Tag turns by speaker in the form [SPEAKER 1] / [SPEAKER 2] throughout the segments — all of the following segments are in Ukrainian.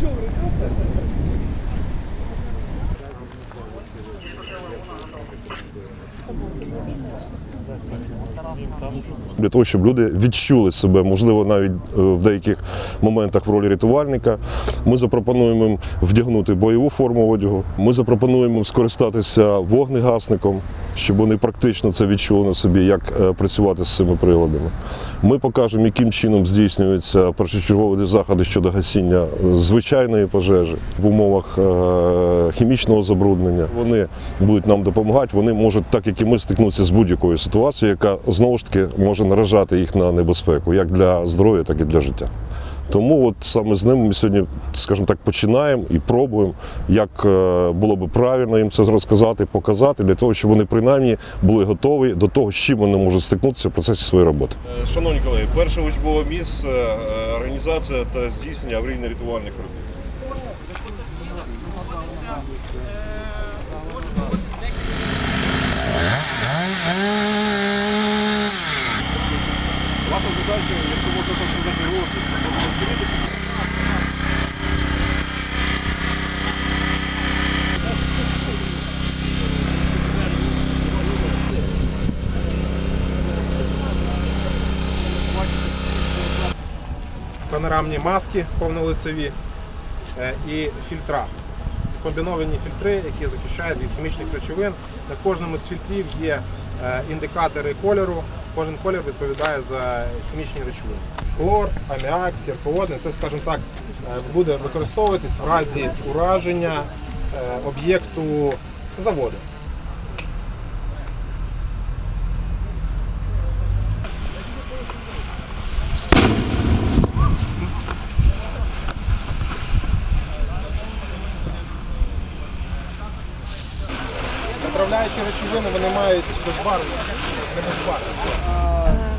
[SPEAKER 1] Thank you для того, щоб люди відчули себе, можливо, навіть е, в деяких моментах в ролі рятувальника. Ми запропонуємо їм вдягнути бойову форму одягу. Ми запропонуємо їм скористатися вогнегасником, щоб вони практично це відчули на собі, як е, працювати з цими приладами. Ми покажемо, яким чином здійснюються першочергові заходи щодо гасіння звичайної пожежі в умовах е, хімічного забруднення. Вони будуть нам допомагати. Вони можуть, так як і ми, стикнутися з будь-якою ситуацією, яка знову ж таки може наражати їх на небезпеку, як для здоров'я, так і для життя. Тому от саме з ними ми сьогодні, скажімо так, починаємо і пробуємо, як е, було би правильно їм це розказати, показати, для того, щоб вони принаймні були готові до того, з чим вони можуть стикнутися в процесі своєї роботи.
[SPEAKER 2] Е, Шановні колеги, перше учбове місце, е, організація та здійснення аварійно-рятувальних робіт. Задача, якщо можна так сказати, розвитку, тобто вцілитися.
[SPEAKER 3] панорамні маски повнолицеві е, і фільтра. Комбіновані фільтри, які захищають від хімічних речовин. На кожному з фільтрів є е, індикатори кольору. Кожен колір відповідає за хімічні речовини. Хлор, аміак, сірководне це, скажімо так, е, буде використовуватись в разі ураження е, об'єкту заводу. Направляючі речовини вони мають безбарвення.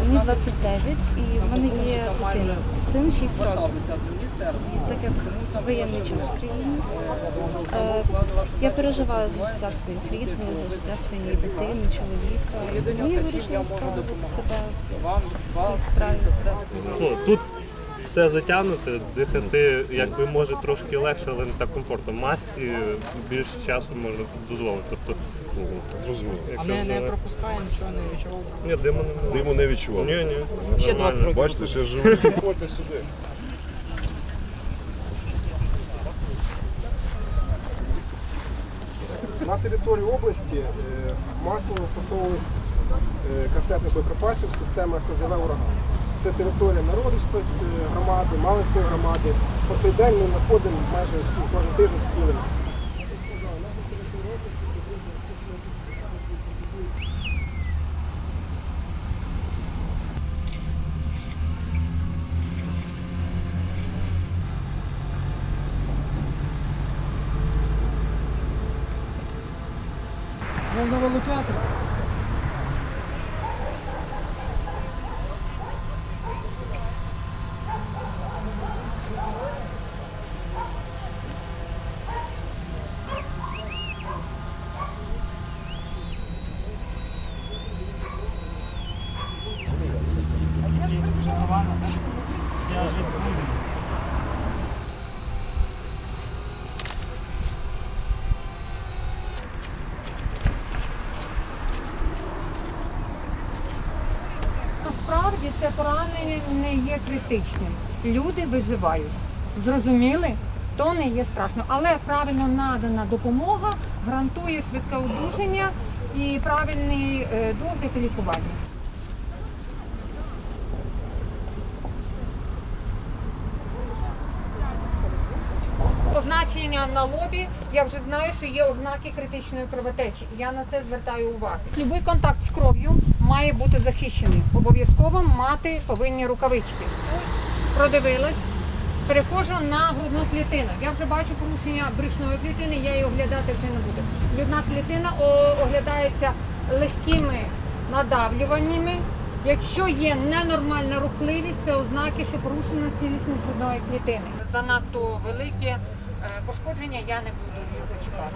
[SPEAKER 4] Мені 29 і в мене є дитина, син 6 років. Так як воєнний час в країні, е, я переживаю за життя своїх рідних, за життя своєї дитини, чоловіка. І я вирішила справити себе в цій справі.
[SPEAKER 5] тут все затягнуте, дихати якби може трошки легше, але не так комфортно. Масці більше часу можна дозволити. Тобто,
[SPEAKER 1] Зрозуміло.
[SPEAKER 5] якщо
[SPEAKER 6] А не, не пропускає нічого не відчував.
[SPEAKER 5] Ні, диму немає.
[SPEAKER 1] Диму не відчував.
[SPEAKER 5] Ні, ні.
[SPEAKER 6] Ще 20 років.
[SPEAKER 1] Бачите, ще живу.
[SPEAKER 2] Приходьте сюди.
[SPEAKER 3] На території області е, масово застосовувались е, касетних боєприпасів системи СЗВ «Ураган». Це територія Народівської е, громади, Малинської громади. По ми знаходимо майже всі, кожен тиждень в.
[SPEAKER 6] Можна вилучати.
[SPEAKER 7] Насправді це поранення не є критичним. Люди виживають. Зрозуміли? То не є страшно. Але правильно надана допомога гарантує швидке одужання і правильний е, догляд і лікування. Позначення на лобі, я вже знаю, що є ознаки критичної кровотечі. І я на це звертаю увагу. Любий контакт з кров'ю має бути захищений. Обов'язково мати повинні рукавички. Продивилась, переходжу на грудну клітину. Я вже бачу порушення брюшної клітини, я її оглядати вже не буду. Грудна клітина оглядається легкими надавлюваннями. Якщо є ненормальна рухливість, це ознаки, що порушена цілісність грудної клітини. Занадто велике пошкодження, я не буду його чіпати.